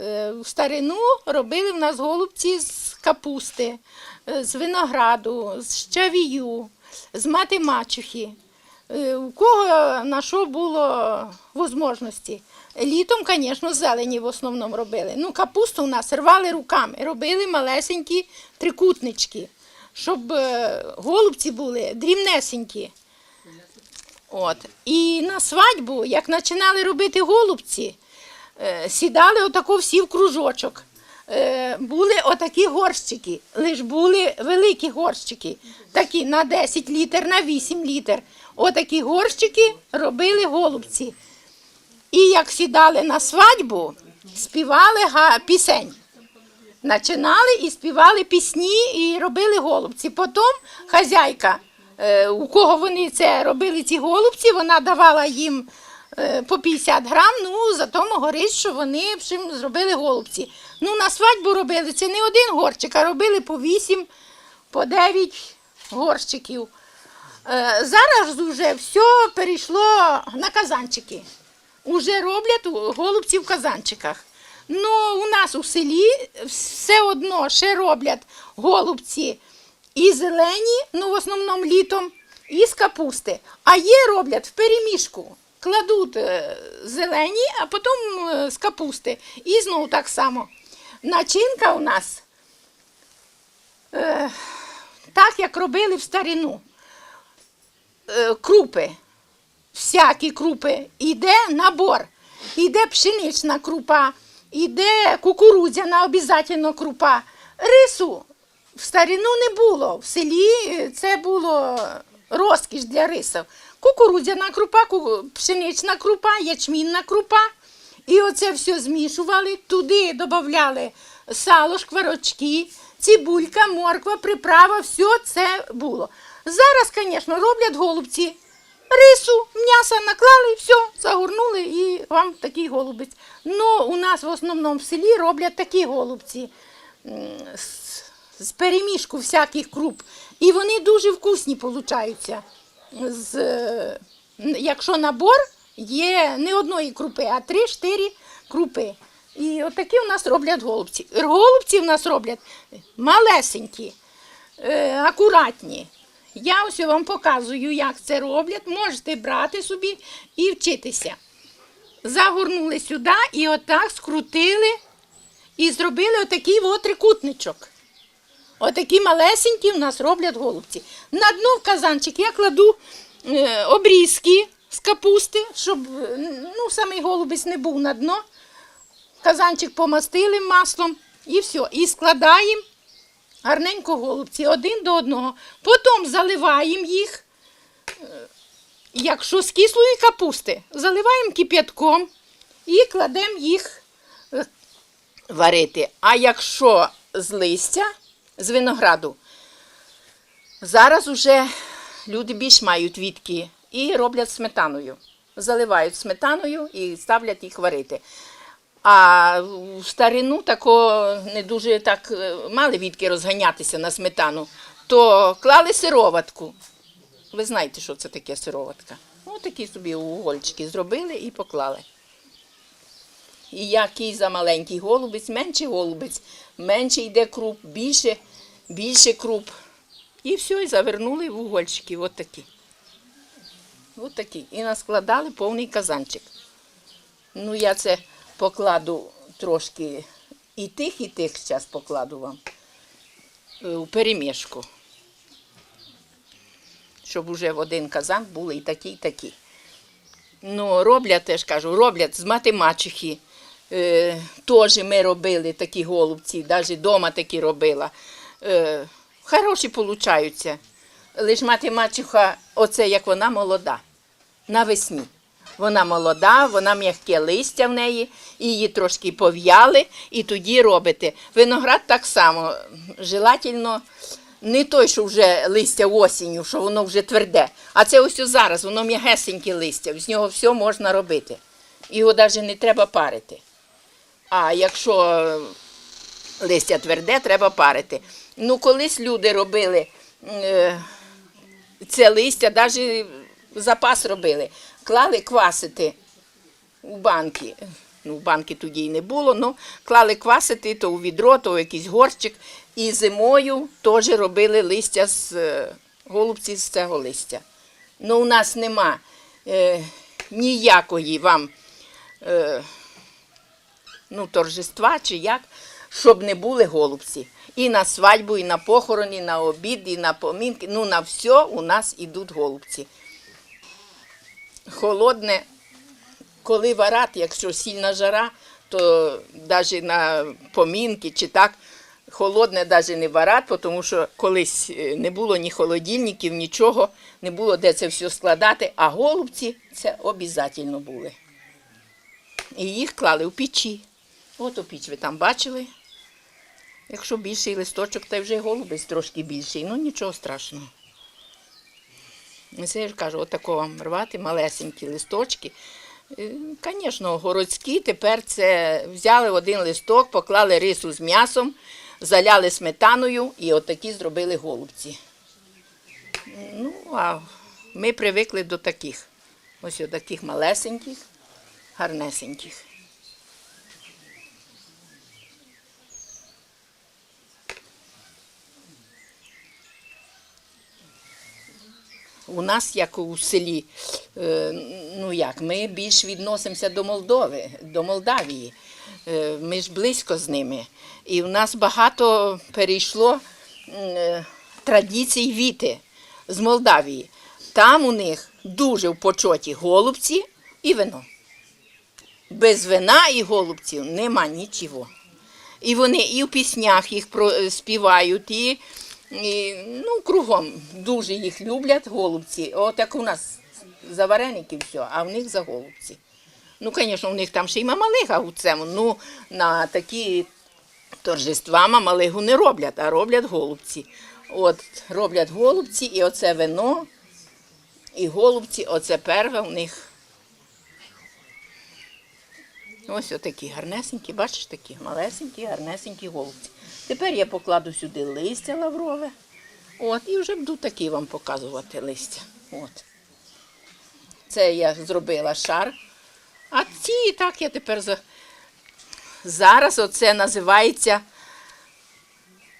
Е, В старину робили в нас голубці з капусти, е, з винограду, з щавію, з мати мачухи. Е, У кого на що було можливості. Літом, звісно, зелені в основному робили. Ну, капусту у нас рвали руками, робили малесенькі трикутнички, щоб голубці були дрібнесенькі. От. І на свадьбу, як починали робити голубці, сідали отако всі в кружочок. Е, були отакі горщики, лиш були великі горщики, такі на 10 літр, на 8 літр. Отакі горщики робили голубці. І як сідали на свадьбу, співали пісень. Починали і співали пісні і робили голубці. Потім хазяйка, е, у кого вони це робили, ці голубці, вона давала їм е, по 50 грам, ну за тому горить, що вони зробили голубці. Ну, на свадьбу робили це не один горщик, а робили по 8, по 9 горщиків. Е, Зараз вже все перейшло на казанчики. Уже роблять голубці в казанчиках. Ну, у нас у селі все одно ще роблять голубці і зелені, ну в основному літом, і з капусти. А є роблять в перемішку. Кладуть е, зелені, а потім е, з капусти. І знову так само. Начинка у нас е, так, як робили в старину. Е, крупи всякі крупи, іде набор. Іде пшенична крупа, іде кукурудзяна обов'язково крупа. Рису в старину не було. В селі е, це було розкіш для рисів. Кукурудзяна крупа, пшенична крупа, ячмінна крупа. І оце все змішували, туди додавали сало, шкварочки, цибулька, морква, приправа, все це було. Зараз, звісно, роблять голубці. Рису, м'яса наклали, все, загорнули і вам такий голубець. Ну, у нас в основному в селі роблять такі голубці з перемішку всяких круп. І вони дуже вкусні получаються. З, якщо набор є не одної крупи, а три-чотири крупи. І отакі у нас роблять голубці. Голубці в нас роблять малесенькі, е, акуратні. Я ось вам показую, як це роблять. Можете брати собі і вчитися. Загорнули сюди і отак скрутили і зробили отакий от трикутничок. Отакі малесенькі в нас роблять голубці. На дно в казанчик я кладу е, обрізки з капусти, щоб е, ну, самий голубець не був на дно. Казанчик помастили маслом і все. І складаємо гарненько голубці один до одного. Потім заливаємо їх. е, Якщо з кислої капусти, заливаємо кип'ятком і кладемо їх варити. А якщо з листя, з винограду, зараз уже люди більш мають відки і роблять сметаною. Заливають сметаною і ставлять їх варити. А в старину тако не дуже так е, мали відки розганятися на сметану, то клали сироватку. Ви знаєте, що це таке сироватка? Ну, такі собі угольчики зробили і поклали. І який за маленький голубець, менший голубець, менше йде круп, більше, більше круп. І все, і завернули в угольчики, от такі. От такі. І наскладали повний казанчик. Ну, я це покладу трошки і тих, і тих зараз покладу вам е, у перемішку. Щоб уже в один казан були і такі, і такі. Ну, роблять, теж кажу, роблять з матемачухи. Е, теж ми робили такі голубці, навіть вдома такі робила. Е, хороші получаються. Лише матемачуха, оце як вона молода, навесні. Вона молода, вона м'яке листя в неї, її трошки пов'яли, і тоді робите. Виноград так само, желательно не той, що вже листя осінню, що воно вже тверде. А це ось зараз, воно м'ягесеньке листя, з нього все можна робити. Його навіть не треба парити. А якщо листя тверде, треба парити. Ну, колись люди робили е, це листя, навіть запас робили. Клали квасити у банки. Ну, банки тоді й не було, ну клали квасити то у відро, то у якийсь горщик. І зимою теж робили листя з е, голубці з цього листя. Ну, у нас нема е, ніякої вам е, ну, торжества чи як, щоб не були голубці. І на свадьбу, і на похорон, і на обід, і на помінки. Ну, на все у нас ідуть голубці. Холодне, коли варат, якщо сильна жара, то навіть на помінки чи так, холодне навіть не варат, тому що колись е, не було ні холодильників, нічого, не було де це все складати, а голубці це обов'язково були. І їх клали в печі. От у піч ви там бачили. Якщо більший листочок, то вже голубець трошки більший. Ну нічого страшного. Це я ж кажу, отако вам рвати малесенькі листочки. Звісно, городські тепер це взяли один листок, поклали рису з м'ясом, заляли сметаною і отакі зробили голубці. Ну, а ми привикли до таких. Ось таких малесеньких, гарнесеньких. У нас, як у селі, е, ну як, ми більш відносимося до Молдови, до Молдавії. Е, Ми ж близько з ними. І в нас багато перейшло е, традицій віти з Молдавії. Там у них дуже в почоті голубці і вино. Без вина і голубців нема нічого. І вони і в піснях їх співають, і, і ну, кругом дуже їх люблять голубці. От як у нас за вареники все, а в них за голубці. Ну, звісно, у них там ще й мамалига у цьому. Ну, на такі торжества мамалигу не роблять, а роблять голубці. От роблять голубці, і оце вино, і голубці, оце перве у них. Ось отакі гарнесенькі, бачиш, такі малесенькі, гарнесенькі голубці. Тепер я покладу сюди листя лаврове. От, і вже буду такі вам показувати листя. От. Це я зробила шар. А ці так я тепер за... зараз оце називається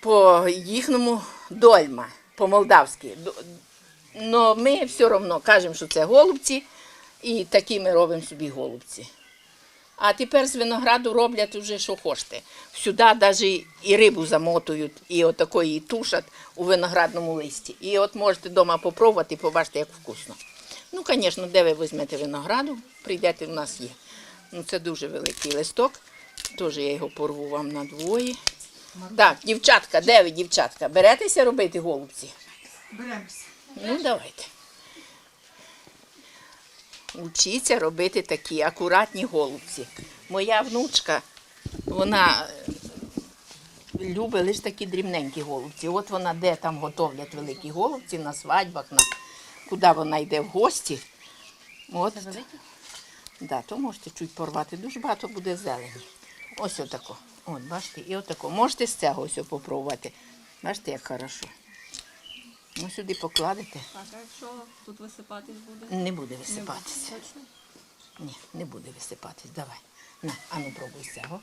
по їхньому дольма, по-молдавськи. Но ми все одно кажемо, що це голубці, і такі ми робимо собі голубці. А тепер з винограду роблять вже що хочете. Сюди навіть і рибу замотують, і отакої тушать у виноградному листі. І от можете вдома попробувати і побачите, як вкусно. Ну, звісно, де ви візьмете винограду, прийдете, у нас є. Ну, це дуже великий листок. Теж я його порву вам на двоє. Так, дівчатка, де ви, дівчатка? Беретеся робити голубці? Беремося. Ну, давайте. Учіться робити такі акуратні голубці. Моя внучка, вона е, любить лише такі дрібненькі голубці. От вона де там готовлять великі голубці на свадьбах, на куди вона йде в гості. От. Да, то можете чуть порвати. Дуже багато буде зелені. Ось отако. От, бачите, і отако. Можете з цього ось попробувати. Бачите, як хорошо. Ну, сюди покладете. Так, а якщо тут висипатись буде? Не буде висипатися. Точно? Ні, не буде висипатись. Давай. На, а ну пробуй цього.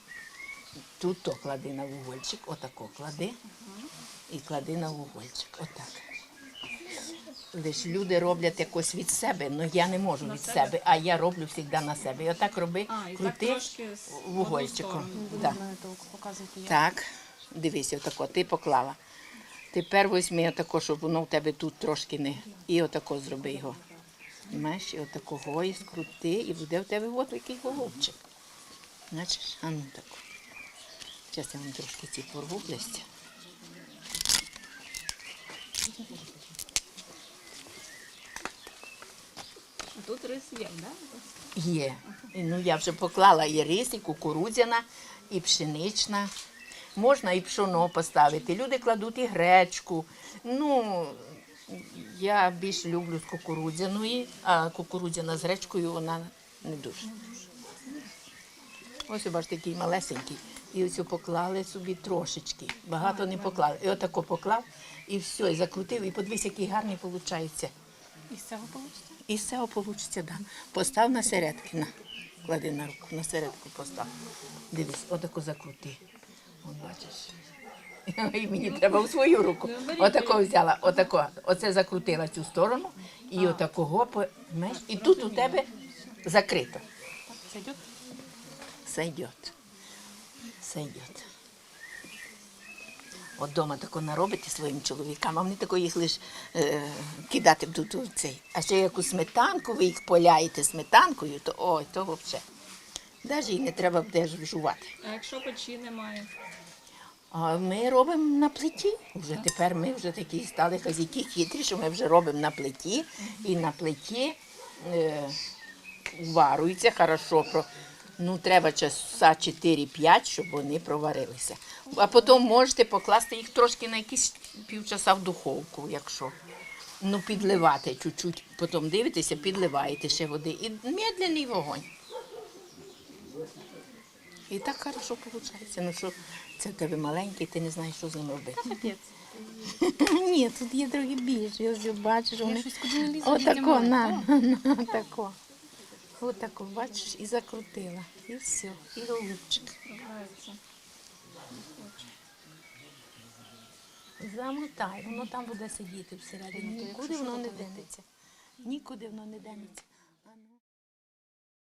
Тут то клади на вугольчик, отако клади. І клади на вугольчик. Отак. Лиш люди роблять якось від себе, але я не можу від себе? а я роблю завжди на себе. І отак роби, А, і крути з вугольчиком. як. Так, дивись, отако, ти поклала. Тепер візьми отако, щоб воно в тебе тут трошки не. І отако зроби його. Знаєш, і отакого і скрути, і буде в тебе от який голубчик. Бачиш, а ну тако. Зараз я вам трошки ці порву листя. Тут рис є, так? Да? Є. Ну, я вже поклала і рис, і кукурудзяна, і пшенична. Можна і пшоно поставити. Люди кладуть і гречку. Ну, я більш люблю з кукурудзяної, а кукурудзяна з гречкою вона не дуже. Ось бачите, такий малесенький. І ось поклали собі трошечки. Багато не поклали. І отако поклав, і все, і закрутив, і подивись, який гарний виходить. І з цього вийде? І з цього вийде, да. Постав на середки. На. Клади на руку, на середку постав. Дивись, отаку закрути. Бачиш. І мені треба в свою руку. Отако взяла, отако, оце закрутила цю сторону і отакого помеш. І тут у тебе закрито. Сойдет? Сойдет. От дома тако наробите своїм чоловікам, а вони тако їх лиш е, кидати будуть у цей. А ще яку сметанку, ви їх поляєте сметанкою, то ой, то взагалі. Навіть і не треба буде ж вжувати. А якщо печі немає? А ми робимо на плиті. Вже тепер ми вже такі стали хазяйки хитрі, що ми вже робимо на плиті. І на плиті е, варується хорошо. Про, ну, треба часа 4-5, щоб вони проварилися. А потім можете покласти їх трошки на якісь півчаса в духовку, якщо. Ну, підливати чуть-чуть, потім дивитеся, підливаєте ще води. І медленний вогонь. І так хорошо виходить. Ну що це в тебе маленький, ти не знаєш, що з ним робити. Ні, тут є трохи більше. Ось бачиш, вони щось куди не лізу, отако, на, на, отако. Отако, бачиш, і закрутила. І все, і голубчик. Замотай, воно там буде сидіти всередині. Нікуди воно не денеться. Нікуди воно не денеться.